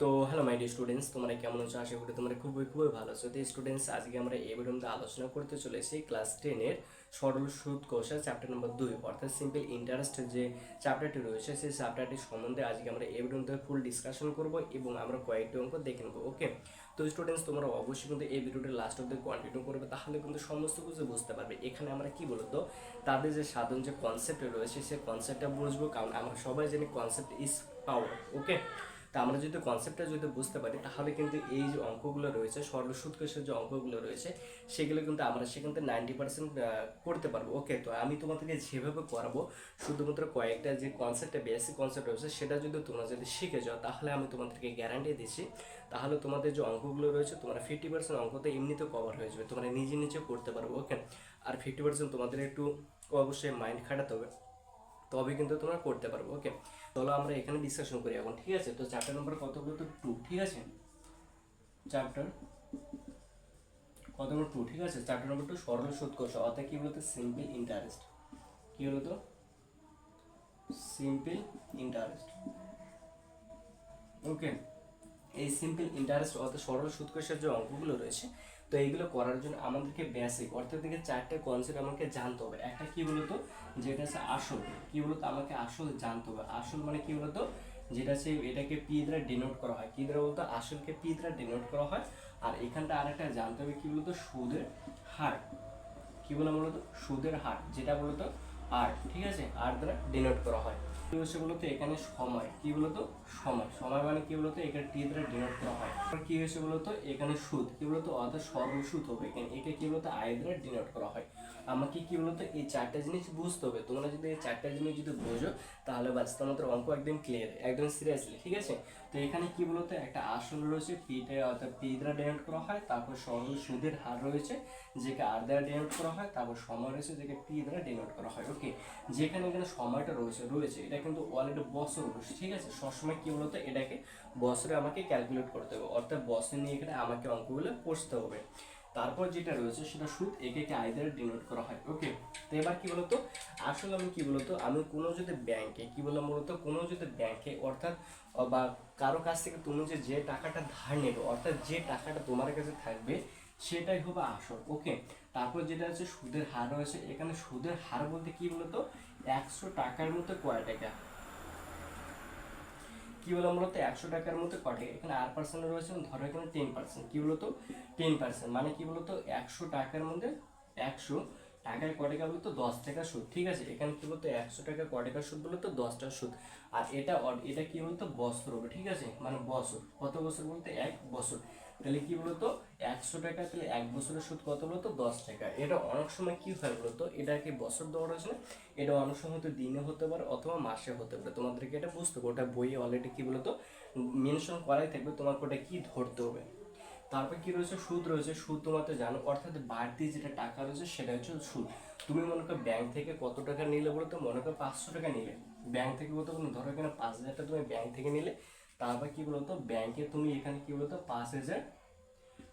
তো hello my D students তোমরা কেমন আছো? আশা করি তোমরা খুবই খুবই ভালো আছো। তো স্টুডেন্টস আজকে আমরা এই ভিডিওতে আলোচনা করতে চলেছি ক্লাস টেনের সরল সুদ কৌশল চ্যাপ্টার নম্বর দুই। অর্থাৎ সিম্পল ইন্টারেস্ট যে চ্যাপ্টারটি রয়েছে, সেই চ্যাপ্টারটি সম্বন্ধে আজকে আমরা এই ভিডিওতে ফুল ডিসকাশন করব এবং আমরা কয়েকটি অঙ্ক দেখে নেব ওকে তো স্টুডেন্টস তোমরা অবশ্যই কিন্তু এই ভিডিওটি লাস্ট অব্দি কন্টিনিউ করবে, তাহলে কিন্তু সমস্ত কিছু বুঝতে পারবে। এখানে আমরা কি বলতো? তাদের যে সাধারণ যে কনসেপ্ট রয়েছে, সেই কনসেপ্টটা বুঝব, কারণ আমরা সবাই জানি কনসেপ্ট ইজ পাওয়ার ওকে তা আমরা যদি কনসেপ্টটা যদি বুঝতে পারি, তাহলে কিন্তু এই যে অঙ্কগুলো রয়েছে সরল সুদ কোষের যে অঙ্কগুলো রয়েছে, সেগুলো কিন্তু আমরা সেখান থেকে নাইনটি পার্সেন্ট করতে পারব। ওকে তো আমি তোমাদেরকে যেভাবে করাবো শুধুমাত্র কয়েকটা যে কনসেপ্টটা বেসিক কনসেপ্ট রয়েছে, সেটা যদি তোমরা যদি শিখে যাও, তাহলে আমি তোমাদেরকে গ্যারান্টি দিচ্ছি, তাহলে তোমাদের যে অঙ্কগুলো রয়েছে, তোমরা ফিফটি পার্সেন্ট অঙ্কতে এমনিতে কভার হয়ে যাবে। তোমরা নিজে নিজে করতে পারব। ওকে আর ফিফটি পার্সেন্ট তোমাদের একটু অবশ্যই মাইন্ড খাটাতে হবে। তবে কিন্তু তোমরা করতে পারব ওকে চলো আমরা এখানে ডিসকাশন করি এখন, ঠিক আছে? তো চ্যাপ্টার নম্বর কত বলতো? টু ঠিক আছে? চ্যাপ্টার কত নম্বর টু ঠিক আছে? চ্যাপ্টার নম্বর টু সরল সুদ কোষ, অর্থাৎ কি বলতো? সিম্পল ইন্টারেস্ট কি হলো তো সিম্পল ইন্টারেস্ট ওকে এই সিম্পল ইন্টারেস্ট অর্থাৎ সরল সুদ যে অঙ্কগুলো রয়েছে তো এইগুলো করার জন্য আমাদেরকে বেসিক অর্থাৎ থেকে চারটে কনসেপ্ট আমাকে জানতে হবে। একটা কি বলতো? যেটা হচ্ছে আসল। কি বলতো? আমাকে আসল জানতে হবে। আসল মানে কি বলতো? যেটা সে এটাকে পি দ্বারা ডিনোট করা হয়। কি দ্বারা বলতো? আসলকে পি দ্বারা ডিনোট করা হয়। আর এখানটা আরেকটা জানতে হবে কি বলতো? সুদের হার। কি বলে বলতো? সুদের হার। যেটা বলতো? আর, ঠিক আছে? আর দ্বারা ডিনোট করা হয়। কি হচ্ছে বলতো? এখানে সময়। কি বলতো? সময়। সময় মানে কি বলতো? এখানে টি দ্বারা ডিনোট করা হয়। আর কি হয়েছে বলতো? এখানে সুদ। কি বলতো? অর্থাৎ সর্বসুদ সুদ হবে এখানে। এটা কি বলতো? আয় দ্বারা ডিনোট করা হয়। আমাকে কি বলতো, এই চারটা জিনিস বুঝতে হবে। তোমরা যদি এই চারটা জিনিস যদি বোঝো, তাহলে বাস তোমাদের অঙ্ক একদম ক্লিয়ার একদম সিরিয়াসলি ঠিক আছে? তো এখানে কি বলতো, একটা আসল রয়েছে পিটা অর্থাৎ পি দ্বারা ডিনোট করা হয়, তারপর সরল সুদের হার রয়েছে, যেকে আর দ্বারা ডিনোট করা হয়, তারপর সময় রয়েছে, যেকে পি দ্বারা ডিনোট করা হয় ওকে যেখানে এখানে সময়টা রয়েছে রয়েছে, এটা কিন্তু অলরেডি বছর রয়েছে ঠিক আছে? সবসময় কি বলতো, এটাকে বছরে আমাকে ক্যালকুলেট করতে হবে, অর্থাৎ বছর নিয়ে এখানে আমাকে অঙ্কগুলো কষতে হবে। তারপর যেটা রয়েছে সেটা সুদ, একে কে আয় ডিনোট করা হয়। ওকে তো এবার কি বলতো? আসলে আমি কি বলতো? আমি কোনো যদি ব্যাংকে কি বললাম বলতো? কোনো যদি ব্যাংকে অর্থাৎ বা কারও কাছ থেকে তুমি যে যে টাকাটা ধার নেবে, অর্থাৎ যে টাকাটা তোমার কাছে থাকবে, সেটাই হবে আসল। ওকে তারপর যেটা হচ্ছে সুদের হার রয়েছে, এখানে সুদের হার বলতে কি বলতো? একশো টাকার মতো কয় টাকা? কি বললাম বলতো একশো টাকার মতো কটে। এখানে আর পার্সেন্ট রয়েছে ধরো এখানে টেন পার্সেন্ট কী বলতো? টেন পার্সেন্ট মানে কি বলতো? একশো টাকার মধ্যে একশো টাকায় ক বলতো দশ টাকা সুদ। ঠিক আছে? এখানে কী বলতো? একশো টাকা ক সুদ বলতো দশ টাকা সুদ। আর এটা এটা কী বলতো? বছর ঠিক আছে? মানে বছর। কত বছর বলতে? এক বছর। তাহলে কি বলতো? একশো টাকা তাহলে এক বছরের সুদ কত বলতো? দশ টাকা। এটা অনেক সময় কি হয় বলতো? এটা কি বছর দেওয়া রয়েছে না? এটা অনেক সময় হয়তো দিনে হতে পারে অথবা মাসে হতে পারে। তোমাদেরকে এটা বুঝতে হবে। ওটা বইয়ে অলরেডি কি বলতো? মেনশন করাই থাকবে। তোমাকে ওটা কি ধরতে হবে। তারপর কি রয়েছে? সুদ রয়েছে। সুদ তোমার তো জানো। অর্থাৎ বাড়তি যেটা টাকা রয়েছে, সেটা হচ্ছে সুদ। তুমি মনে করো ব্যাংক থেকে কত টাকা নিলে বলো তো মনে করো পাঁচশো টাকা নিলে। ব্যাংক থেকে বলতো ধরো এখানে পাঁচ হাজার টাকা তুমি ব্যাংক থেকে নিলে। তারপর কি বলতো? ব্যাংকে তুমি এখানে কি বলতো? পাঁচ হাজার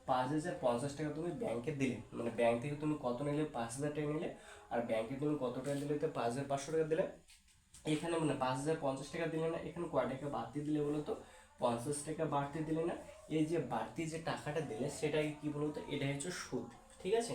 পাঁচ হাজার পঞ্চাশ টাকা তুমি ব্যাংকে দিলে। মানে ব্যাংক থেকে তুমি কত নিলে? পাঁচ হাজার টাকা নিলে। আর ব্যাংকে তুমি কত টাকা দিলে? তো পাঁচ হাজার পাঁচশো টাকা দিলে। এখানে মানে পাঁচ হাজার পঞ্চাশ টাকা দিলে না, এখানে কয় টাকা বাড়তি দিলে বলো তো পঞ্চাশ টাকা বাড়তি দিলে না। এই যে বাড়তি যে টাকাটা দিলে, সেটাকে কি বলতো? এটা হচ্ছে সুদ, ঠিক আছে?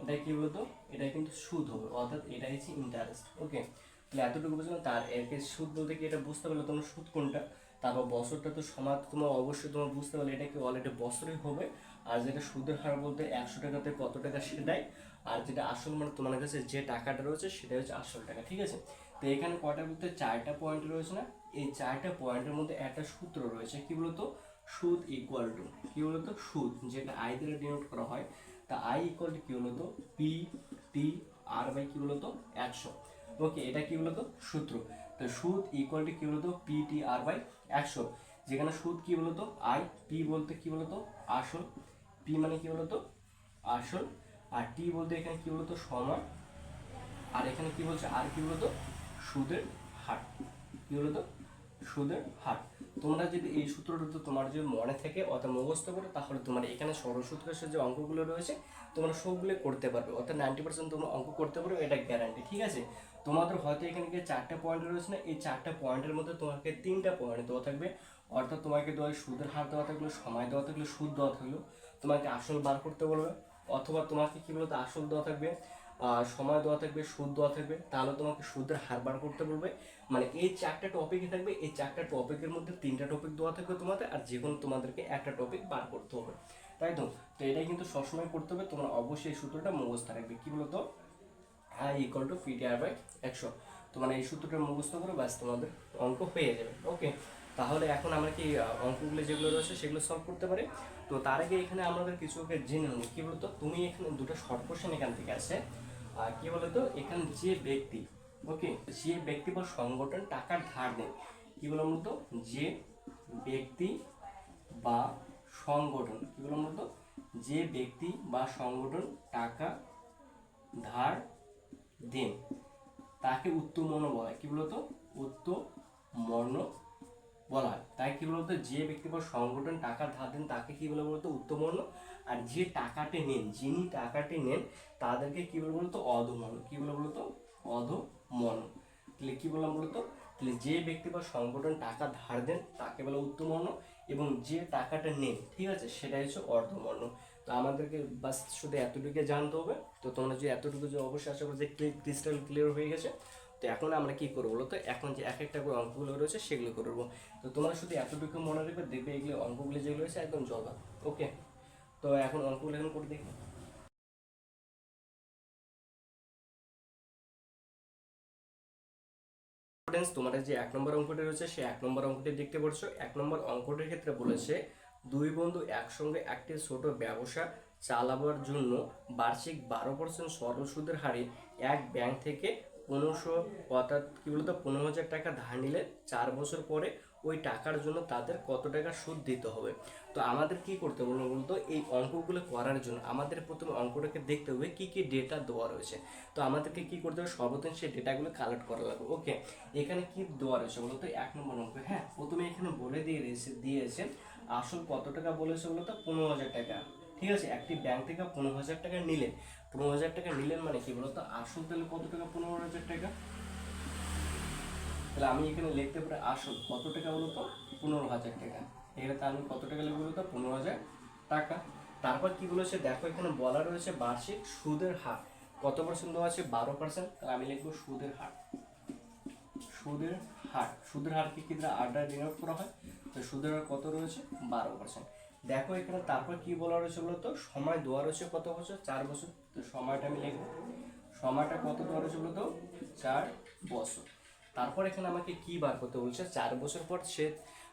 এটা কি বলতো? এটা কিন্তু সুদ হবে, অর্থাৎ এটা হচ্ছে ইন্টারেস্ট ওকে তাহলে এতটুকু বুঝলাম। তার একে সুদ বলতে কি এটা বুঝতে পারলে তোমার সুদ কোনটা? তারপর বছরটা তো সমাজ তোমার অবশ্যই তোমার বুঝতে পারলে এটা কি অলরেডি বছরই হবে? আর যেটা সুদের হার বলতে একশো টাকাতে কত টাকা সেটাই আর যেটা আসল মানে তোমার কাছে যে টাকাটা রয়েছে সেটা হচ্ছে আসল টাকা, ঠিক আছে? তো এখানে কটা বলতে চারটা পয়েন্ট রয়েছে না? এই চারটা পয়েন্টের মধ্যে একটা সূত্র রয়েছে, কি বলতো? সুদ ইকুয়াল টু কি বলতো? সুদ, যেটা আই দ্বারা ডিনোট করা হয়। তা আই ইকুয়াল টু কি বলতো? পি টি আর বাই কি বলতো? একশো। ওকে এটা কি বলতো? সূত্র। তো সুদ ইকুয়াল টু কি বলতো? পি টি আর বাই একশো। যেখানে সুদ কি বলতো? আই পি বলতে কি বলতো? আসল। পি মানে কি বলতো? আসল। আর টি বলতে এখানে কি বলতো? সময় আর এখানে কি বলছে? আর কি বলতো? সুদের হার। কি বলতো? সুদের হার। তোমরা যদি এই সূত্রটা তোমার যদি মনে থেকে, অর্থাৎ মুখস্থ করো, তাহলে তোমার এখানে সরসূত্রের যে অঙ্কগুলো রয়েছে, তোমরা সবগুলো করতে পারবে। অর্থাৎ নাইনটি পার্সেন্ট তোমরা অঙ্ক করতে পারবে, এটা গ্যারান্টি ঠিক আছে? তোমাদের হয়তো এখানে গিয়ে চারটা পয়েন্ট রয়েছে না, এই চারটা পয়েন্টের মধ্যে তোমাকে তিনটা পয়েন্ট দেওয়া থাকবে। অর্থাৎ তোমাকে দেওয়া সুদের হার দেওয়া থাকল, সময় দেওয়া থাকল, সুদ দেওয়া থাকল। তোমাকে আসল বার করতে বলবে। অথবা তোমাকে কি বলতো, আসল দেওয়া থাকবে আর সময় দেওয়া থাকবে, সুদ দেওয়া থাকবে। তাহলে তোমাকে সুদের হার বার করতে বলবে। মানে এই চারটা টপিকই থাকবে, এই চারটা টপিকের মধ্যে তিনটা টপিক দেওয়া থাকবে তোমাদের, আর যে কোনো তোমাদেরকে একটা টপিক বার করতে হবে। তাই তো? তো এটাই কিন্তু সবসময় করতে হবে। তোমরা অবশ্যই সূত্রটা মুখস্থ রাখবে। কি বলতো? I equal to PTR by একশো। তোমরা এই সূত্রটা মুখস্থ করো ব্যাস তোমাদের অঙ্ক হয়ে যাবে। ওকে তাহলে এখন আমরা কি অঙ্কগুলো যেগুলো রয়েছে সেগুলো সলভ করতে পারি? তো তার আগে এখানে আমাদের কিছু জেনে নেব। কি বলতো? তুমি এখানে দুটো শর্ট কোশ্চেন এখান থেকে আসে। আর কি বলতো? এখানে যে ব্যক্তি ওকে যে ব্যক্তি বা সংগঠন টাকার ধার দেয় কি বলো মূলত যে ব্যক্তি বা সংগঠন, কি বলো মূলত যে ব্যক্তি বা সংগঠন টাকা ধার দেন। তাকে উত্তমর্ণ বলা হয়। কি বলতো? উত্তমর্ণ বলা হয়। তাই কি বলতো? যে ব্যক্তি বা সংগঠন টাকা ধার দেন, তাকে কি বলে বলতো? উত্তমর্ণ। আর যে টাকাটি নেন, যিনি টাকাটি নেন, তাদেরকে কি বলে বলতো? অধমর্ণ। কি বলে বলতো? অধমর্ণ। তাহলে কি বললাম বলতো? তাহলে যে ব্যক্তি বা সংগঠন টাকা ধার দেন, তাকে বলে উত্তমর্ণ এবং যে টাকাটা নেন, ঠিক আছে? সেটাই হচ্ছে অর্ধবর্ণ তো আমাদেরকে বাস শুধু এতটুকু জানতে হবে। তো তোমরা যে এতটুকু যে অবশ্যই আশা করি যে ক্রিস্টাল ক্লিয়ার হয়ে গেছে, তো এখন আমরা কি করব বলো তো? এখন যে এক একটা করে অঙ্কগুলো রয়েছে সেগুলো করব তো তোমরা শুধু এতটুকু মনে রাখবে দেখবে এগুলো অঙ্কগুলো যেগুলো রয়েছে একদম জবা ওকে? তো এখন অঙ্কগুলো এখন করে দেখি। তোমাদের যে এক নম্বর অঙ্কটি রয়েছে সেই এক নম্বর অঙ্কটি দেখতে পাচ্ছ এক নম্বর অঙ্কটির ক্ষেত্রে বলেছে দুই বন্ধু একসঙ্গে একটি ছোট ব্যবসা চালাবার জন্য বার্ষিক বারো পার্সেন্ট সরল সুদের হারে এক ব্যাংক থেকে পনেরোশো অর্থাৎ কি বলতো, পনেরো হাজার টাকা ধার নিলে চার বছর পরে ওই টাকার জন্য তাদের কত টাকা সুদ দিতে হবে। তো আমাদের কি করতে হবে বলতো এই অঙ্কগুলো করার জন্য আমাদের প্রথমে অঙ্কটাকে দেখতে হবে কি কি ডেটা দেওয়া রয়েছে। তো আমাদেরকে কি করতে হবে? সর্বপ্রথম সেই ডেটাগুলো কালেক্ট করা লাগবে। ওকে এখানে কি দেওয়া রয়েছে বলতো এক নম্বর অঙ্ক হ্যাঁ? প্রথমে এখানে বলে দিয়ে রয়েছে দিয়েছে আসল কত টাকা বলেছে বলতো পনেরো হাজার টাকা। ঠিক আছে? একটি ব্যাংক থেকে পনেরো হাজার টাকা নিলেন পনেরো হাজার টাকা নিলেন মানে কি বলতো আসল তাহলে কত টাকা? পনেরো হাজার টাকা। তাহলে আমি এখানে লিখতে পারি আসল। কত টাকা বলতো পনেরো হাজার টাকা। এখানে তো আমি কত টাকা লিখব বলতো পনেরো হাজার টাকা। তারপর কি বলেছে? দেখো এখানে বলা রয়েছে বার্ষিক সুদের হার। কত পার্সেন্ট দেওয়া আছে? বারো পার্সেন্ট তাহলে আমি লিখব সুদের হার। সুদের হার। সুদের হার কি কি দ্বারা আড্ডা ডিনোট করা হয়? তো সুদের হার কত রয়েছে? বারো পার্সেন্ট দেখো এখানে তারপর কি বলা রয়েছে বলতো সময় দেওয়া রয়েছে কত বছর? চার বছর। তো সময়টা আমি লিখব। সময়টা কত দেওয়া রয়েছে বলতো চার বছর। তারপর এখানে আমাকে কি বার করতে বলছে? চার বছর পর সে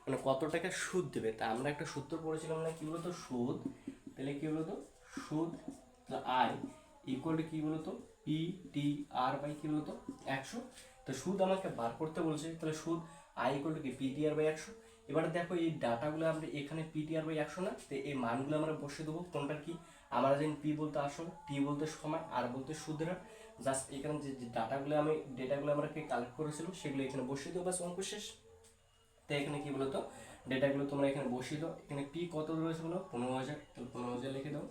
মানে কত টাকা সুদ দেবে? তা আমরা একটা সূত্র পড়েছিলাম না কি বলতো সুদ। তাহলে কি বলতো সুদ আয় ইকুয়াল টু কি বলতো পি টি আর বাই কি বলতো একশো। তো সুদ আমাকে বার করতে বলছে। তাহলে সুদ আই ইকুয়াল টু কি? পি টি আর বাই একশো। এবারে দেখো এই ডাটাগুলো আমরা এখানে পি টি আর বাই একশো না, তো এই মানগুলো আমরা বসে দেবো। কোনটার কি? আমরা জানি পি বলতে আসল টি বলতে সময়, আর বলতে সুদের জাস্ট এখানে যে ডাটাগুলো আমি, ডেটাগুলো আমরা কালেক্ট করেছিলাম, সেগুলো এখানে বসিয়ে দেবো বাস অঙ্ক শেষ। তো এখানে কি বলতো? ডেটাগুলো তোমরা এখানে বসিয়ে দাও। এখানে পি কত রয়েছে বলো? পনেরো হাজার। তাহলে পনেরো হাজার লিখে দাও।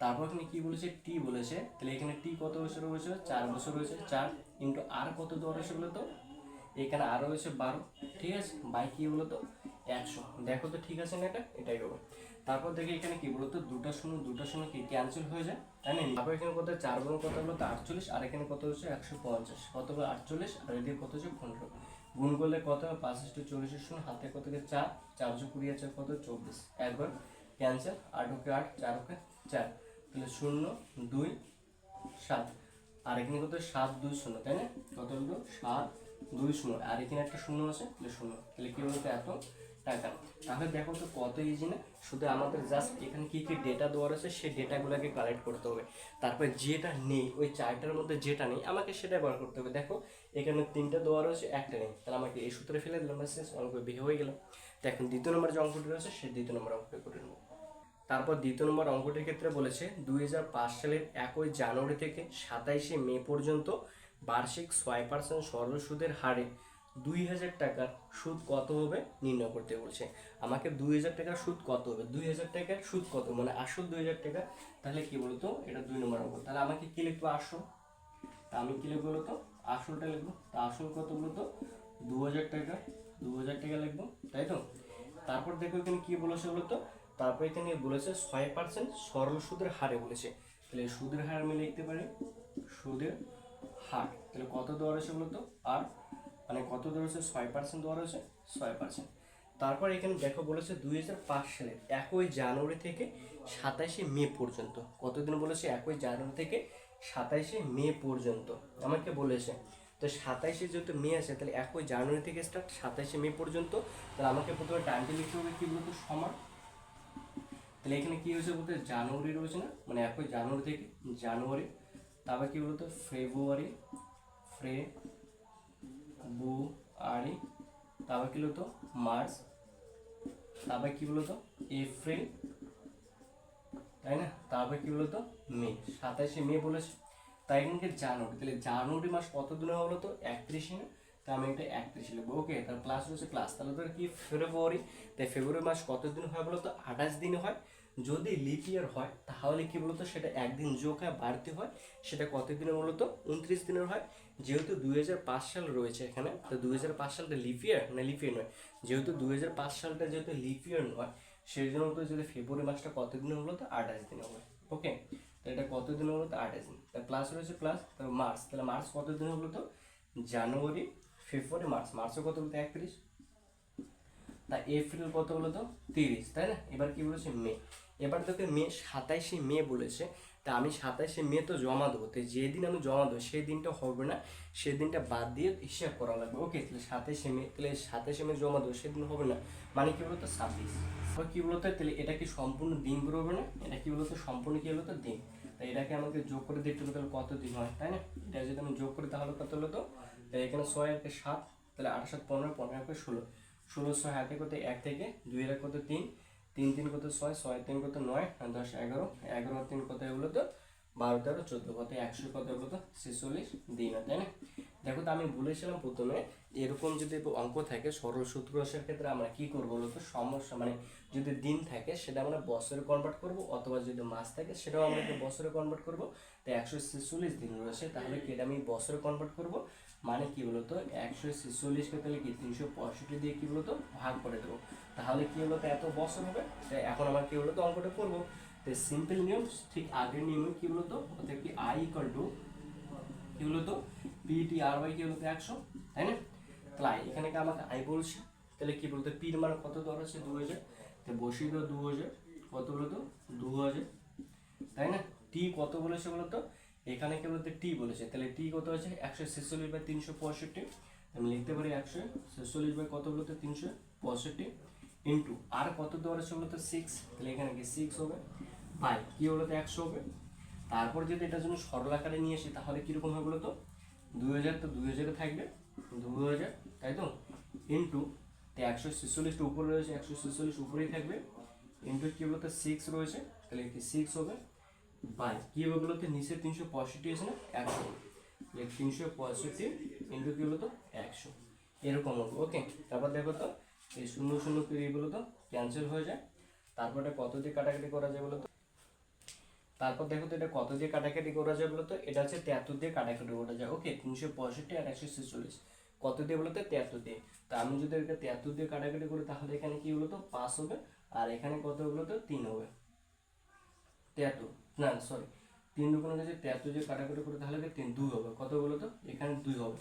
তারপর এখানে কি বলেছে? টি বলেছে। তাহলে এখানে টি কত বছর রয়েছে? চার বছর রয়েছে। চার ইন্টু আর কত দেওয়া রয়েছে বলো তো? এখানে আরও হয়েছে বারো, ঠিক আছে? বাই কি বলো তো? একশো। দেখো তো ঠিক আছে না এটা? এটাই হবে। তারপর দেখি এখানে কি বলতো দুটা শূন্য দুটা শূন্য কি ক্যান্সেল হয়ে যায়? তাই না? তারপর এখানে কত চার বড় কত হলো? তো আটচল্লিশ। আর এখানে কত হচ্ছে? একশো পঞ্চাশ। কত হলো? আটচল্লিশ। আর এদিকে কত হচ্ছে? পনেরো। গুণ করলে কত হবে? পাঁচশো চল্লিশের শূন্য। হাতে কত থেকে চার। চারশো কুড়ি আছে কত? চব্বিশ। একবার ক্যান্সেল আট ওকে আট, চার ওকে চার। তাহলে শূন্য, দুই, সাত। আর এখানে কত? সাত, দুই, শূন্য। তাই না? কত হলো? সাত দুই শূন্য। আর এখানে একটা শূন্য আছে তাহলে শূন্য। তাহলে কি বলতো এত? টাকা তাহলে দেখো তো কত ইজি না? শুধু আমাদের জাস্ট এখানে কি কি ডেটা দেওয়া রয়েছে সেই ডেটাগুলোকে কালেক্ট করতে হবে। তারপরে যেটা নেই, ওই চারটার মধ্যে যেটা নেই, আমাকে সেটা বার করতে হবে। দেখো, এখানে তিনটা দেওয়া রয়েছে একটা নেই। তাহলে আমাকে এই সূত্রে ফেলে দিলাম, ব্যাস, শেষ, অঙ্ক বিয়ে হয়ে গেল। তো এখন দ্বিতীয় নম্বর যে অঙ্কটি রয়েছে, সেই দ্বিতীয় নম্বর অঙ্কটি করে নেব। তারপর দ্বিতীয় নম্বর অঙ্কটির ক্ষেত্রে বলেছে, দুই হাজার পাঁচ সালের একই জানুয়ারি থেকে সাতাইশে মে পর্যন্ত বার্ষিক ছয় পার্সেন্ট সরল সুদের হারে দুই হাজার টাকার সুদ কত হবে নির্ণয় করতে বলছে। আমাকে দুই হাজার টাকার সুদ কত হবে? দুই হাজার টাকার সুদ কত? মানে আসল দুই হাজার টাকা, তাহলে কি বলতো? এটা দুই নম্বর অঙ্ক। তাহলে আমাকে কি লিখব আসল? তা আমি কি লিখব বলতো? আসলটা লিখব। তা আসল কত বলতো? দু হাজার টাকা। দু হাজার টাকা লিখব, তাই তো? তারপর দেখো এখানে কি বলেছে বলতো? তারপর এখানে বলেছে ছয় পার্সেন্ট সরল সুদের হারে বলেছে। তাহলে সুদের হার আমি লিখতে পারি। সুদের হার। তাহলে কত দেওয়া রয়েছে বলতো? আর মানে কত দেওয়া রয়েছে? ছয় পার্সেন্ট দেওয়া রয়েছে? ছয় পার্সেন্ট তারপর এখানে দেখো বলেছে দুই হাজার পাঁচ সালের একই জানুয়ারি থেকে সাতাশে মে পর্যন্ত। কতদিন বলেছে? একই জানুয়ারি থেকে সাতাশে মে পর্যন্ত। আমাকে বলেছে। তো সাতাইশে যেহেতু মে আছে, তাহলে একই জানুয়ারি থেকে স্টার্ট সাতাইশে মে পর্যন্ত। তাহলে আমাকে প্রথমে টাইমটা লিখতে হবে কি বলতো? সমান। তাহলে এখানে কি হয়েছে বলতে? জানুয়ারি রয়েছে না? মানে একই জানুয়ারি থেকে জানুয়ারি তারপর কি বলতো? ফেব্রুয়ারি, ফ্রে বু আরি তারপর কি বলতো? মার্চ, তারপর কি বলতো? এপ্রিল, তাই না? তারপর কি বলতো? মে, সাতাশে মে বলেছে। তাই এখানে জানুয়ারি? তাহলে জানুয়ারি মাস কত দিনে হলো তো একত্রিশে না? তা আমি এটা একত্রিশে লিখব। ওকে তার প্লাস রয়েছে ক্লাস তাহলে তোর কি? ফেব্রুয়ারি। তাই ফেব্রুয়ারি মাস কত দিন হয় বলো তো আঠাশ দিন হয়। যদি লিপ ইয়ার হয়, তাহলে কি বলতো? সেটা একদিন যোগ হয় বাড়তি হয়, সেটা কত দিনের মূলত উনত্রিশ দিনের হয়। যেহেতু দুই হাজার পাঁচ সাল রয়েছে এখানে, তো দুই হাজার পাঁচ সালটা লিপ ইয়ার না লিপ ইয়ার নয়। যেহেতু দুই হাজার পাঁচ সালটা যেহেতু লিপ ইয়ার নয়, সেই জন্য তো যদি ফেব্রুয়ারি মাসটা কত দিন মূলত আঠাশ দিন হবে ওকে তো এটা কত দিন হলো তো আঠাশ দিন। তা প্লাস রয়েছে প্লাস মার্চ। তাহলে মার্চ কত দিন হলো তো জানুয়ারি, ফেব্রুয়ারি, মার্চ। মার্চও কত বলতো? একত্রিশ। তা এপ্রিল কত হলো তো তিরিশ। তাই না? এবার কি বলেছে? মে। এবার তোকে মে সাতাইশে মে বলেছে, তা আমি সাতাইশে মে তো জমা দেবো। তো যেদিন আমি জমা দেবো, সেই দিনটা হবে না, সেই দিনটা বাদ দিয়ে হিসাব করা লাগবে। ওকে তাহলে সাতাইশে মে তাহলে সাতাইশে মে জমা দেবো সেদিন হবে না। মানে কী বলতো? ছাব্বিশ। এবার কি বলতো? তাহলে এটা কি সম্পূর্ণ দিন বেরোবে না? এটা কি বলতো? সম্পূর্ণ কি বলতো? দিন। তাই এটাকে আমাকে যোগ করে দেখতে হবে তাহলে কত দিন হয়, তাই না? এটা যদি আমি যোগ করি তাহলে কত হলো তো? তাই এখানে ছয় একে সাত, তাহলে আট সাত পনেরো পনেরো একে ষোলো। ষোলো, ছয় হাতে কত এক থেকে দুই এক কত? তিন। তিন তিন কত ছয় ছয় তিন কত নয় দশ এগারো এগারো তিন কত এগুলো তো বারো তেরো, চোদ্দ কত একশো কত এগুলো তো ছেচল্লিশ দিন হয় তাই না? দেখো তো আমি বলেছিলাম প্রথমে, এরকম যদি অঙ্ক থাকে, সরল সূত্র আসার ক্ষেত্রে আমরা কি করব বলতো সমস্যা মানে যদি দিন থাকে, সেটা আমরা বছরে কনভার্ট করব, অথবা যদি মাস থাকে, সেটাও আমরা একটা বছরে কনভার্ট করব। তো একশো ছেচল্লিশ দিন রয়েছে, তাহলে কি আমি বছরে কনভার্ট করব? মানে কি বলতো একশো ছেচল্লিশকে তাহলে কি তিনশো পঁয়ষট্টি দিয়ে কি বলতো ভাগ করে দেবো। তাহলে কি বলতো এত বছর হবে? তাই এখন আমার কি বলতো অঙ্কটা করব। তো সিম্পল নিয়ম, ঠিক আগের নিয়মে কি বলতো অর্থাৎ কি আই ইকাল টু কি বলতো পিটি আর বাই কি বলতো একশো? তাই না? তাহলে এখানে কি আমাকে আই বলছে? তাহলে কি বলতো পির মান কত দর আছে? দু হাজার। তো বসিয়ে দাও দু হাজার। কত বলতো দু হাজার। তাই না? টি কত বলেছে বলতো এখানে কি বলতো টি বলেছে। তাহলে টি কত আছে? একশো ছেচল্লিশ বাই তিনশো পঁয়ষট্টি। আমি লিখতে পারি একশো ছেচল্লিশ বাই কত বলতো তিনশো পঁয়ষট্টি। ইন্টু আর কত দেওয়ার আছে বলতো? সিক্স তাহলে এখানে কি সিক্স হবে। বাই কি তো? একশো হবে। তারপর যদি এটার জন্য সরল আকারে নিয়ে আসি, তাহলে কীরকম হবে বলতো? দুই হাজার তো দুই হাজারে থাকবে। দু হাজার, তাই তো? ইন্টু তো একশো ছেচল্লিশটা উপরে রয়েছে, একশো ছেচল্লিশ উপরেই থাকবে। ইন্টু কী বলতো? সিক্স রয়েছে। তাহলে কি সিক্স হবে। বাই কী হবে বলতো? নিচে তিনশো পঁয়ষট্টি আছে না? একশো। তিনশো পঁয়ষট্টি ইন্টু কী বলতো? একশো। এরকম হবে। ওকে তারপর দেখো তো এই শূন্য শূন্য এগুলো তো ক্যান্সেল হয়ে যায়। তারপরে কত দিয়ে কাটাকাটি করা যায় বলতো? তারপর দেখো তো এটা কত দিয়ে কাটাকাটি করা যায় বলতো? এটা হচ্ছে তেহাত্তর দিয়ে কাটাকাটি করা যায়। ওকে তিনশো পঁয়ষট্টি আর একশো ছেচল্লিশ। কত দিয়ে বলো তো তেহাত্তর দিয়ে। তা আমি যদি এটা তেহাত্তর দিয়ে কাটাকাটি করি, তাহলে এখানে কি বলো তো পাঁচ হবে। আর এখানে কত বলো তো তিন হবে। তেহাত্তর না সরি তিন দুগুণের কাছে তেহাত্তর দিয়ে কাটাকাটি করে, তাহলে তিন? দুই হবে। কত বলো তো এখানে দুই হবে।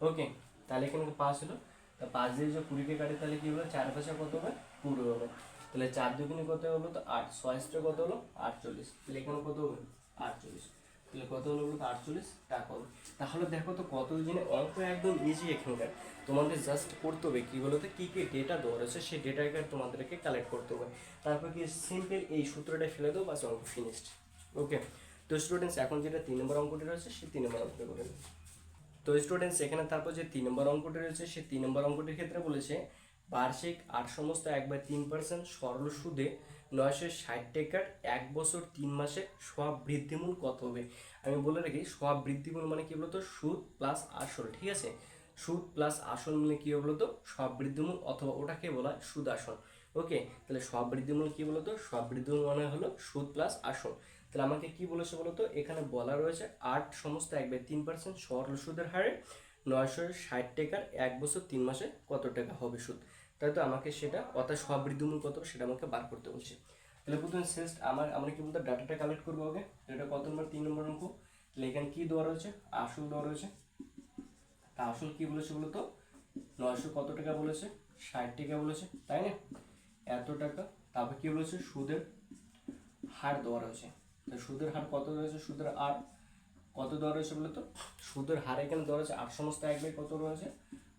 ওকে তাহলে এখানে পাঁচ হলো। তা পাঁচ দিয়ে যে কুড়িকে কাটে তাহলে কি হলো চার পাশে কত হবে? কুড়ি হবে। তাহলে চার দুগুণে কত হলো তো আট ছয়শটা কত হলো? আটচল্লিশ। তাহলে এখানে কত হবে? আটচল্লিশ। তাহলে কত হলো বলো তো আটচল্লিশ টাকা হবে। তাহলে দেখো তো কত দিনে অঙ্ক একদম ইজি এখানকার তোমাদের জাস্ট করতে হবে কী বলতো? কী কী ডেটা দেওয়া রয়েছে সেই ডেটাকে তোমাদেরকে কালেক্ট করতে হবে। তারপর কি সিম্পল এই সূত্রটা ফেলে দেবো বাস অঙ্ক ফিনিশড ওকে তো স্টুডেন্টস এখন যেটা তিন নম্বর অঙ্কটি রয়েছে, সেই তিন নম্বর অঙ্কটা করে। তো স্টুডেন্টস এখানে তারপর যে তিন নম্বর অঙ্কটি রয়েছে, সেই তিন নম্বর অঙ্কটির ক্ষেত্রে বলেছে, বার্ষিক আট সমস্ত এক বাই তিন পার্সেন্ট সরল সুদে নয়শো ষাট টাকার এক বছর তিন মাসে সব বৃদ্ধিমূল কত হবে? আমি বলে রাখি, সব বৃদ্ধিমূল মানে কি বলতো? সুদ প্লাস আসল, ঠিক আছে? সুদ প্লাস আসল মিলে কি বলতো? সব বৃদ্ধিমূল অথবা ওটাকে বলা হয় সুদ আসল। ওকে তাহলে সব বৃদ্ধিমূল কি বলতো? সব বৃদ্ধিমূল মানে হলো সুদ প্লাস আসল। তাহলে আমাকে কি বলেছে বলতো? এখানে বলা রয়েছে আট সমস্ত এক বাই তিন পার্সেন্ট সরল সুদের হারে নয়শো ষাট টাকার এক বছর তিন মাসে কত টাকা হবে সুদ? তাই তো আমাকে সেটা, অর্থাৎ সবৃদ্ধিমূল কত, সেটা আমাকে বার করতে বলছে। তাহলে প্রথমে শেষ, আমার, আমরা কি বলতো ডাটাটা কালেক্ট করব আগে? এটা কত নম্বর তিন নম্বর অঙ্ক। তাহলে এখানে কী দেওয়া রয়েছে? আসল দেওয়া রয়েছে। তা আসল কী বলেছে বলতো? নয়শো কত টাকা বলেছে? ষাট টাকা বলেছে, তাই না? এত টাকা। তারপর কী বলেছে? সুদের হার দেওয়া রয়েছে। সুদের হার কত রয়েছে সুদের আর কত দেওয়া রয়েছে বলতো সুদের হার এখানে দেওয়া রয়েছে আট সমস্ত এক বাই কত রয়েছে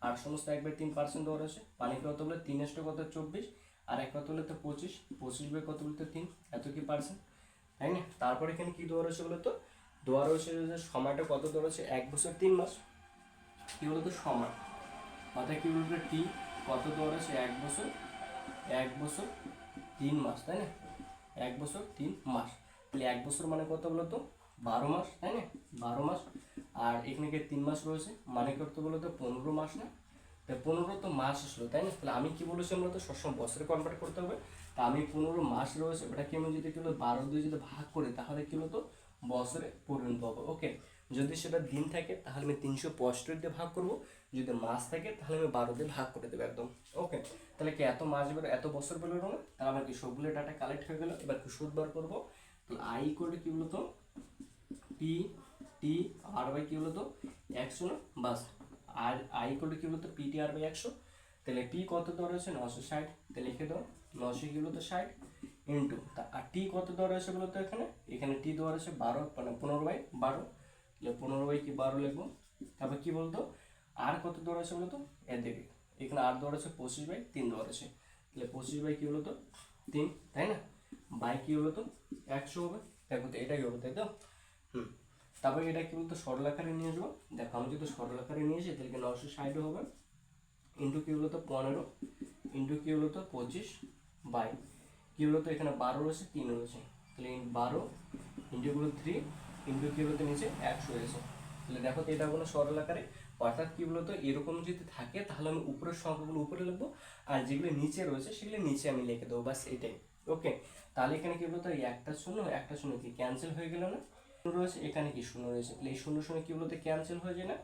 আট সমস্ত এক বাই তিন পার্সেন্ট দেওয়া রয়েছে পানি কত বলে তিন এসটা কত? চব্বিশ। আর এক কত বলে তো পঁচিশ। পঁচিশ বাই কত বলতে তিন? এত কি পার্সেন্ট তাই না? তারপরে এখানে কি দেওয়া রয়েছে বলতো দেওয়া রয়েছে সময়টা কত দেওয়া রয়েছে এক বছর তিন মাস। কী বলতো সময়। মাথায় কী বলতো টি। কত দেওয়া রয়েছে এক বছর। এক বছর তিন মাস। তাই না? এক বছর তিন মাস। তাহলে এক বছর মানে কত বলতো বারো মাস, তাই না? বারো মাস। আর এখানে তিন মাস রয়েছে। মানে কত বলতো পনেরো মাস না? তা পনেরো তো মাস আসলো, তাই না? তাহলে আমি কি বলেছি আমরা তো? সবসময় বছরে কনভার্ট করতে হবে। তা আমি পনেরো মাস রয়েছে ওটাকে আমি যদি কি বারো দিয়ে যদি ভাগ করি, তাহলে কি হলো তো? বছরে পরিণত হবে। ওকে যদি সেটা দিন থাকে, তাহলে আমি তিনশো পঁয়ষট্টি দিয়ে ভাগ করব। যদি মাস থাকে, তাহলে আমি বারো দিয়ে ভাগ করে দেবো একদম। ওকে তাহলে কি এত মাস বেরো, এত বছর বেরোলো না? তাহলে আমার কি সবগুলো ডাটা কালেক্ট হয়ে গেলো? এবার কি সুদ বার করব? তাহলে আই করে কি বলতো? পি টি আর বাই কি বলতো? একশো বাস। আর আই করলে কি বলতো? পি টি আর বাই একশো। তাহলে পি কত দেওয়া রয়েছে? নশো ষাট। তাহলে লিখে দাও। নশো কি বলতো? ষাট ইন্টু আর টি কত দেওয়া রয়েছে বলতো এখানে? এখানে টি দেওয়া রয়েছে বারো মানে পনেরো বাই বারো। তাহলে পনেরো বাই কি? বারো লিখব। তারপর কি বলতো? আর কত দেওয়া রয়েছে বলতো? এদিকে এখানে আর দেওয়া রয়েছে পঁচিশ বাই তিন দেওয়া রয়েছে। তাহলে পঁচিশ বাই কি বলতো? তিন, তাই না? বাই কি তো? একশো হবে? দেখো তো এটাই হবে তাই তো? হুম। তারপরে এটা কি বলতো? সরল আকারে নিয়ে আসব। দেখো আমি যদি সরল আকারে নিয়ে আসি তাহলে কি নশো ষাট হবে? ইন্টু কি বলতো? পনেরো। ইন্টু কি বলতো? পঁচিশ। বাই কি বলতো? এখানে বারো রয়েছে তিন রয়েছে। তাহলে বারো ইন্টু গুলো থ্রি ইন্টু কি বলতো? নিচে একশো রয়েছে। তাহলে দেখো তো এটা কোনো সরল আকারে। অর্থাৎ কি বলতো? এরকম যদি থাকে তাহলে আমি উপরের সংখ্যাগুলো উপরে লিখব আর যেগুলো নিচে রয়েছে সেগুলো নিচে আমি লিখে দেবো। বাস এটাই। ওকে তাহলে এখানে কি বলতো? একটা শূন্য একটা শূন্য কি ক্যান্সেল হয়ে গেল না? রয়েছে, এখানে কি শূন্য রয়েছে? তাহলে এই শূন্য শূন্য কি বলতো? ক্যান্সেল হয়ে যায় না।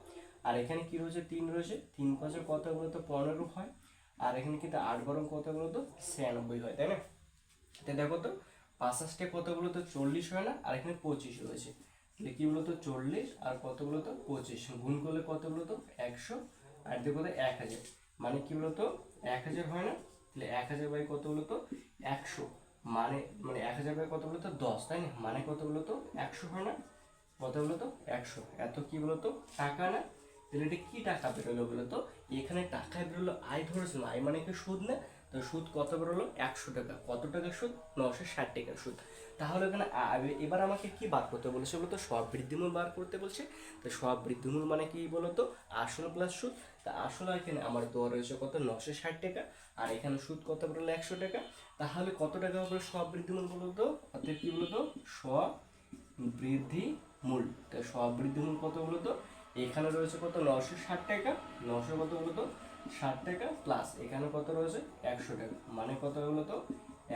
আর এখানে কি রয়েছে? তিন রয়েছে। তিন পাঁচে কত বলতো? পনেরো হয়। আর এখানে কিন্তু আট বরং কত বলতো? ছিয়ানব্বই হয়, তাই না? তো দেখো তো, পাঁচাশটা কত বলতো? চল্লিশ হয় না, আর এখানে পঁচিশ রয়েছে। তাহলে কি বলতো? চল্লিশ, আর কত বলতো? পঁচিশ। গুণ করলে কত বলতো? একশো। আর দেখো তো, এক হাজার। মানে কি বলতো? এক হাজার হয় না? তাহলে এক হাজার বাই কত হলো তো? একশো। মানে মানে এক হাজার বাই কত বলতো দশ, তাই না? মানে কত তো? একশো হয় না? কত তো? একশো। এত কি বলতো টাকা না? তাহলে এটা কি টাকা বেরোলো বলতো এখানে টাকায় বেরোলো আয় ধরেছিল আয় মানে কি সুদ না? তো সুদ কত বেরোলো? একশো টাকা। কত টাকা সুদ? নশো ষাট টাকার সুদ। তাহলে এখানে এবার আমাকে কি বার করতে বলেছে? বলতো সব বৃদ্ধিমূল বার করতে বলছে। তো বৃদ্ধিমূল মানে কি বলতো? আসল প্লাস সুদ। তা আসল এখানে আমার দেওয়া রয়েছে কত? নশো ষাট টাকা। আর এখানে সুদ কত বেরোলো? একশো টাকা। তাহলে কত টাকা হবে বৃদ্ধিমূল বলতো? অর্থাৎ কি বলতো? সব বৃদ্ধি মূল তো সব বৃদ্ধি মূল কত বলতো? এখানে রয়েছে কত? নশো ষাট টাকা। নশো কত বলতো? ষাট টাকা প্লাস এখানে কত রয়েছে? একশো টাকা। মানে কত বলতো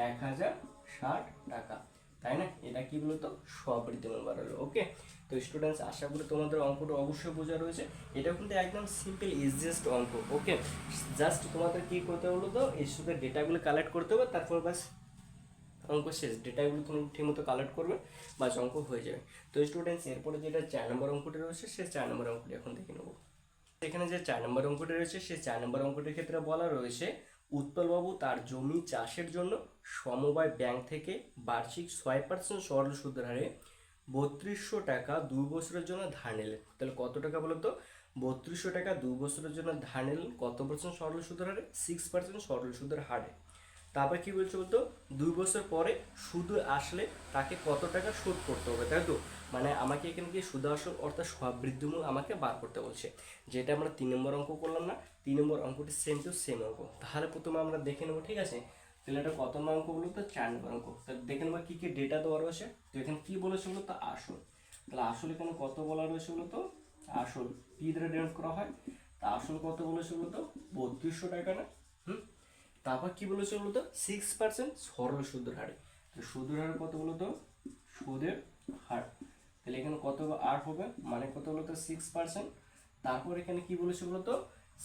এক হাজার ষাট টাকা। তাই না? এটা কি বলতো? সবৃদ্ধিমূল বাড়ালো ওকে তো স্টুডেন্টস আশা করি তোমাদের অঙ্কটা অবশ্যই বোঝা রয়েছে। এটা কিন্তু একদম সিম্পল ইজিয়েস্ট অঙ্ক। ওকে জাস্ট তোমাদের কি করতে হলো তো এর শুধু ডেটাগুলো কালেক্ট করতে হবে, তারপর বাস অঙ্ক শেষ। ডেটাগুলো তুমি ঠিকমতো কালেক্ট করবে বাস অঙ্ক হয়ে যাবে। তো স্টুডেন্টস এরপরে যেটা চার নম্বর অঙ্কটি রয়েছে, সে চার নম্বর অঙ্কটি এখন দেখে নেব। এখানে যে চার নম্বর অঙ্কটি রয়েছে, সেই চার নম্বর অঙ্কটির ক্ষেত্রে বলা রয়েছে, উৎপলবাবু তার জমি চাষের জন্য সমবায় ব্যাংক থেকে বার্ষিক ছয় পার্সেন্ট সরল সুদের হারে বত্রিশশো টাকা দুই বছরের জন্য ধার নিলেন। তাহলে কত টাকা বলো তো? বত্রিশশো টাকা দুই বছরের জন্য ধার নিলেন, কত পার্সেন্ট সরল সুদের হারে? সিক্স পার্সেন্ট সরল সুদের হারে। তারপর কি বলছে বলতো? দুই বছর পরে সুদ আসলে তাকে কত টাকা শোধ করতে হবে, তাই তো? মানে আমাকে এখানে কি সুদ আসল অর্থাৎ সব বৃদ্ধিমূল আমাকে বার করতে বলছে। যেটা আমরা তিন নম্বর অঙ্ক করলাম না, তিন নম্বর অঙ্কটি সেম টু সেম অঙ্ক। তাহলে প্রথমে আমরা দেখে নেব, ঠিক আছে? তাহলে এটা কত নম্বর অঙ্ক বলতো? চার নম্বর অঙ্ক। তাহলে দেখে নেব কী কী ডেটা দেওয়া রয়েছে। তো এখানে কী বলেছে বলতো? আসল। তাহলে আসল এখানে কত বলা রয়েছে বলতো? আসল। পি দ্বারা ডিনোট করা হয়? তা আসল কত বলেছে বলো তো বত্রিশশো টাকা না? হুম? তারপর কী বলেছে বলো বলতো? সিক্স পার্সেন্ট সরল সুদের হারে। তো সুদের হার কত বলো তো সুদের হার। তাহলে এখানে কত আর হবে? মানে কত বলতো? সিক্স পার্সেন্ট তারপর এখানে কি বলেছে বলতো?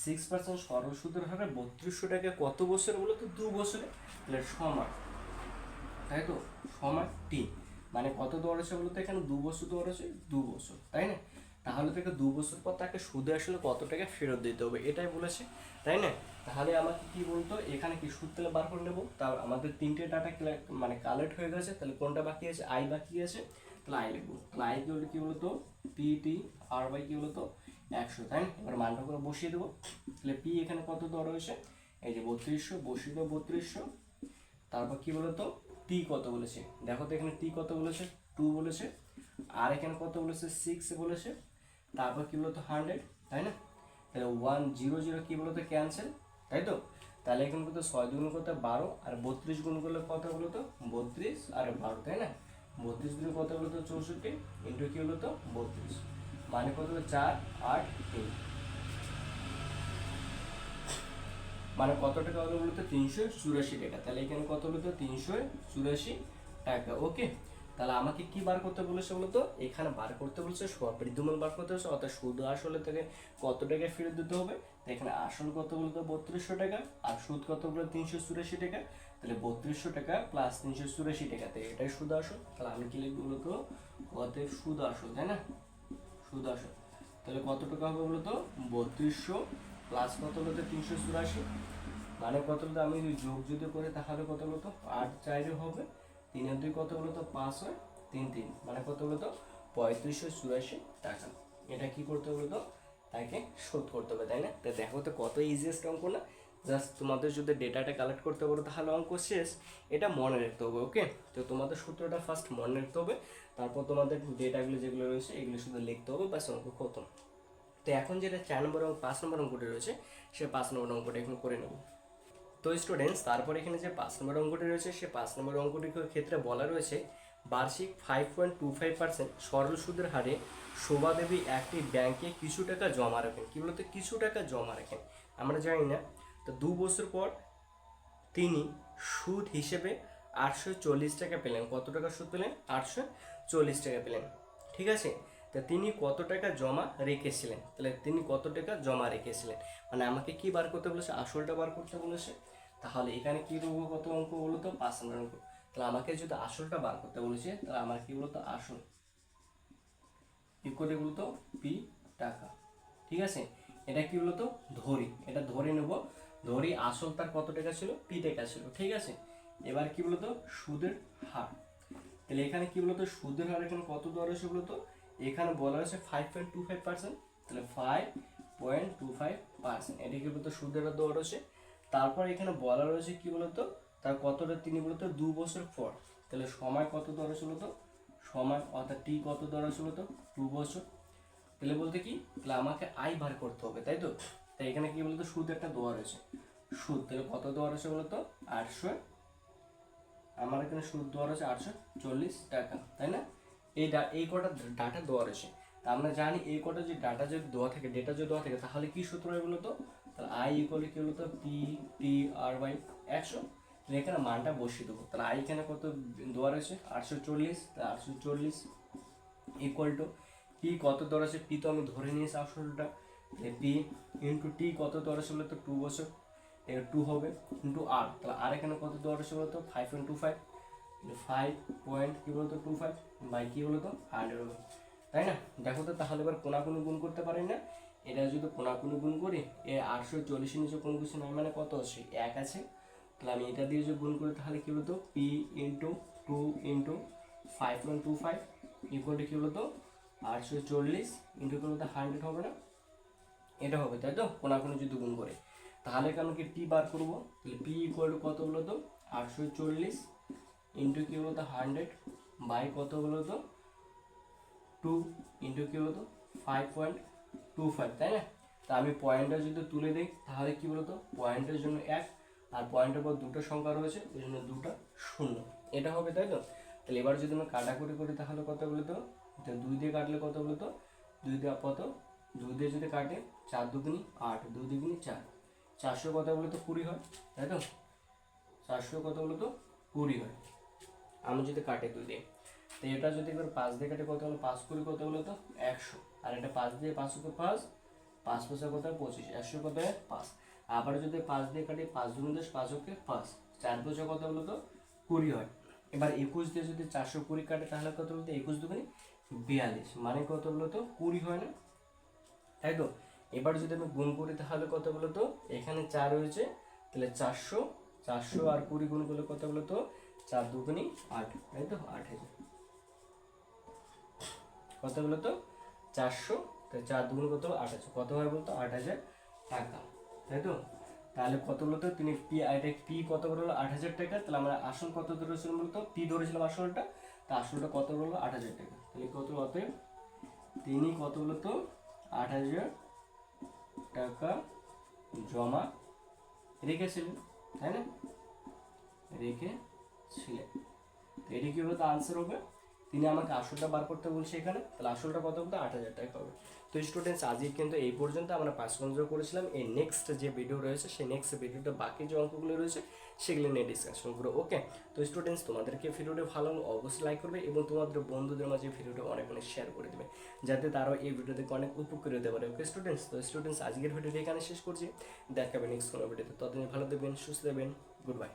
সিক্স পার্সেন্ট সরল সুদের হারে বত্রিশশো টাকা কত বছর বলতো? দু বছরে। তাহলে সময় তাই তো? সময় টি মানে কত দর আছে বলতো? এখানে দু বছর দর আছে দু বছর। তাই না? তাহলে থেকে দু বছর পর তাকে সুদে আসলে কত টাকা ফেরত দিতে হবে, এটাই বলেছে। তাই না? তাহলে আমাকে কি বলতো? এখানে কি সুদ তাহলে বার করে নেব? তার আমাদের তিনটে ডাটা মানে কালেক্ট হয়ে গেছে। তাহলে কোনটা বাকি আছে? আই বাকি আছে। আই লিখব। তাহলে কি হলো কি বলতো? পি টি আর বাই কি বলতো? একশো, তাই এবার মানটা করে বসিয়ে দেবো। তাহলে পি এখানে কত দর রয়েছে? এই যে বত্রিশশো, বসিয়ে দেবো বত্রিশশো। তারপর কি বলতো? টি কত বলেছে? দেখো তো এখানে টি কত বলেছে? টু বলেছে। আর এখানে কত বলেছে? সিক্স বলেছে। তারপর কি বলতো? হান্ড্রেড তাই না? তাহলে ওয়ান জিরো জিরো কি বলতো? ক্যান্সেল তাই তো? তাহলে এখানে কত? ছয় দুগুণ করতে বারো। আর বত্রিশ গুণ করলে কত বলতো? বত্রিশ আর বারো, তাই না? বত্রিশ গুণ কত বলতো চৌষট্টি? ইন্টু কি বলতো বত্রিশ। মানে কত হলো? চার, আট, তিন। মানে কত টাকা হলো বলতো? তিনশো চুরাশি টাকা। তাহলে এখানে কত হলো তো? তিনশো চুরাশি টাকা। ওকে? তাহলে আমাকে কি বার করতে বলেছে বলতো? এখানে বার করতে বলেছে বিদ্যমান বার করতে বলেছে, অর্থাৎ সুদ আসলে থেকে কত টাকা ফেরত দিতে হবে? এখানে আসল কত বলতো? বত্রিশশো টাকা। আর সুদ কত বলতো তিনশো চুরাশি টাকা। তাহলে বত্রিশশো টাকা প্লাস তিনশো চুরাশি টাকা তো এটাই সুদ আসল? তাহলে আমি কি লিখব বলতো? কত সুদ আসল, তাই না? সুদ আসল। তাহলে কত টাকা হবে বলতো? বত্রিশশো প্লাস কত বলতো তিনশো চুরাশি। মানে কত বলতো? আমি যোগ যদি করে তাহলে কত বলতো? আট চারে হবে। তিনের দুই কত বলতো? পাঁচ হয় তিন তিন। মানে কত বলতো? পঁয়ত্রিশশো চুরাশি টাকা। এটা কি করতে বলতো? তাকে শোধ করতে হবে, তাই না? তো দেখো তো কত ইজিয়েস্ট অঙ্ক না? জাস্ট তোমাদের যদি ডেটাটা কালেক্ট করতে পারো তাহলে অঙ্ক শেষ। এটা মনে রাখতে হবে ওকে তো তোমাদের সূত্রটা ফার্স্ট মনে রাখতে হবে। তারপর তোমাদের ডেটাগুলো যেগুলো রয়েছে, এগুলো শুধু লিখতে হবে, ব্যাস অঙ্ক খতম। তো এখন যেটা চার নম্বর এবং পাঁচ নম্বর অঙ্কটি রয়েছে, সে পাঁচ নম্বর অঙ্কটা এখন করে নেব। তো স্টুডেন্টস তারপর এখানে যে পাঁচ নম্বর অঙ্কটি রয়েছে, সে পাঁচ নম্বর অঙ্কটির ক্ষেত্রে বলা রয়েছে, বার্ষিক five point two five percent সরল সুদের হারে শোভা দেবী একটি ব্যাংকে কিছু টাকা জমা রাখেন। কি বলতো? কিছু টাকা জমা রাখেন। আমরা জানি না। তো দু বছর পর তিনি সুদ হিসেবে আটশো চল্লিশ টাকা পেলেন। কত টাকা সুদ পেলেন? আটশো চল্লিশ টাকা পেলেন। ঠিক আছে? তা তিনি কত টাকা জমা রেখেছিলেন? তাহলে তিনি কত টাকা জমা রেখেছিলেন? মানে আমাকে কি বার করতে বলেছে? আসলটা বার করতে বলেছে। তাহলে এখানে কি দেবো কত অঙ্ক বলো তো? পাঁচ নম্বর অঙ্ক। তাহলে আমাকে যদি আসলটা বার করতে বলেছে, তাহলে আমার কি বলতো আসল। ইকুয়ালি বলতো পি টাকা। ঠিক আছে? এটা কি বলতো ধরি। এটা ধরে নেব। ধরি আসল তার কত টাকা ছিল? পি টাকা ছিল, ঠিক আছে? এবার কি বলতো? সুদের হার। তাহলে এখানে কি বলতো? সুদের হার এখানে কত দেওয়া রয়েছে বলতো? এখানে বলা রয়েছে five point two five percent তাহলে five point two five percent এটা কি বলতো? সুদের হার দেওয়া রয়েছে। তারপর এখানে বলা রয়েছে কি বলতো? তার কতটা তিনি বলতো? দু বছর পর। তাহলে সময় কত দেওয়া রয়েছে বলতো? সময়, অর্থাৎ টি কত দেওয়া রয়েছে বলতো? টু বছর। তাহলে বলতে কি? তাহলে আমাকে আই বার করতে হবে, তাই তো? তাই এখানে কি বলতো? সুদ একটা দেওয়া রয়েছে। সুদ, তাহলে কত দেওয়া রয়েছে বলতো? আটশো। আমার এখানে সুদ দেওয়া রয়েছে আটশো চল্লিশ টাকা, তাই না? এই এই কটা ডাটা দেওয়া রয়েছে। তা আমরা জানি এই কটা যে ডাটা যদি দেওয়া থাকে, ডেটা যদি দেওয়া থাকে, তাহলে কি সূত্র হয় বলতো? তাহলে আই ইকুয়াল কি বলতো? পি টি আর বাই একশো। তাহলে এখানে মানটা বসিয়ে দেবো। তাহলে আই এখানে কত দেওয়া রয়েছে? আটশো চল্লিশ। তাহলে আটশো চল্লিশ ইকুয়াল টু পি কত দেওয়া রয়েছে? পি তো আমি ধরে নিয়েছি আসলটা। পি ইন্টু টি কত দেওয়া রয়েছে বলতো টু বছর এটা টু হবে ইন্টু আর, তাহলে আর এখানে কত দেওয়া রয়েছে বলতো five point two five five point কী বলতো টু ফাইভ, বাই কী বলতো হান্ড্রেড হবে। তাই না? দেখো তো, তাহলে এবার কোনাকুনি গুণ করতে পারি না, এটা যদি কোনাকুনি গুণ করি, এ আটশো চল্লিশের নিচে কোনো কিছু নয় মানে কত আছে? এক আছে, তাহলে আমি এটা দিয়ে যদি গুণ করি, তাহলে কী বলতো? P into two into five point two five equal to কী বলতো? আটশো চল্লিশ ইন্টু কী বলতো? হান্ড্রেড হবে না? এটা হবে, তাই তো? কোনাকুনি যদি গুণ করে। তাহলে আমি কি টি বার করব? তাহলে পি ইকুয়াল টু কত তো? আটশো চল্লিশ ইন্টু কী বলতো হান্ড্রেড বাই কত বলতো টু ইন্টু কী বলতো ফাইভ পয়েন্ট টু ফাইভ তাই না? তা আমি পয়েন্টটা যদি তুলে দিই, তাহলে কি বলতো? পয়েন্টের জন্য এক, আর পয়েন্টের পর দুটো সংখ্যা রয়েছে ওই জন্য দুটো শূন্য। এটা হবে, তাই তো? তাহলে এবার যদি আমি কাটাকুটি করি, তাহলে কত বলতো? তো দুই দিয়ে কাটলে কত বলতো? দুই দিয়ে কত? দুই দিয়ে যদি কাটে, চার দুগুনি আট, দুই দুগুনি চার। চারশো কত বলতো? কুড়ি হয়, তাই তো? চারশো কত বলতো? কুড়ি হয়। আমি যদি কাটে দুই দিয়ে, তো এটা যদি এবার পাঁচ দিয়ে কাটে কত হলো? পাঁচ কুড়ি কত হলো তো একশো। আর এটা পাঁচ দিয়ে পাঁচ হতো পাঁচ। পাঁচ পয়সা কত পঁচিশ। একশো কত পাঁচ। আবার যদি পাঁচ দিয়ে কাটি পাঁচ দুগুণ দশ, পাঁচ হচ্ছে পাঁচ। চার পয়সা কত হলো তো কুড়ি হয়। এবার একুশ দিয়ে যদি চারশো কুড়ি কাটে, তাহলে কত হলো তো একুশ দুগুণে বিয়াল্লিশ। মানে কত হলো তো কুড়ি হয় না? তাই তো এবার যদি আমি গুণ করি তাহলে কত বলো তো? এখানে চার রয়েছে, তাহলে চারশো চারশো আর কুড়ি গুণ করলে কত বলো তো? চার দুগুণি আট, তাই তো? আট হাজার কত বলো তো? চারশো তাই চার দুগুণ কত? আট হাজার কত হয় বলতো আট হাজার টাকা, তাই তো? তাহলে কত বলো তো? তিনি পি, এটা পি কত বলো আট হাজার টাকা। তাহলে আমরা আসল কত ধরেছিলাম বলতো পি ধরেছিলাম আসলটা। তা আসলটা কত বলল আট হাজার টাকা। তাহলে কত? অতএব তিনি কত বলো তো? আট হাজার টাকা জমা রেখেছিলেন, তাই না? রেখেছিলেন। তো এটি কি তো আনসার হবে? তিনি আমাকে আসলটা বার করতে বলছে এখানে, তাহলে আসলটা কত হবে? আট হাজার টাকা হবে তো স্টুডেন্টস আজকে কিন্তু এই পর্যন্ত আমরা পাঁচ কনজো করেছিলাম। এই নেক্সট যে ভিডিও রয়েছে, সেই নেক্সট ভিডিওটা বাকি যে অঙ্কগুলো রয়েছে, সেগুলো নিয়ে ডিসকাশন করব ওকে তো স্টুডেন্টস তোমাদেরকে ভিডিওটা ভালো অবশ্যই লাইক করবে এবং তোমাদের বন্ধুদের মাঝে ভিডিওটা অনেক অনেক শেয়ার করে দেবে, যাতে তারাও এই ভিডিও থেকে অনেক উপকৃত হতে পারে ওকে স্টুডেন্টস তো স্টুডেন্টস আজকের ভিডিওটি এখানে শেষ করছি। দেখাবে নেক্সট কোনো ভিডিওতে ততদিন ভালো দেবেন সুস্থ দেবেন গুড বাই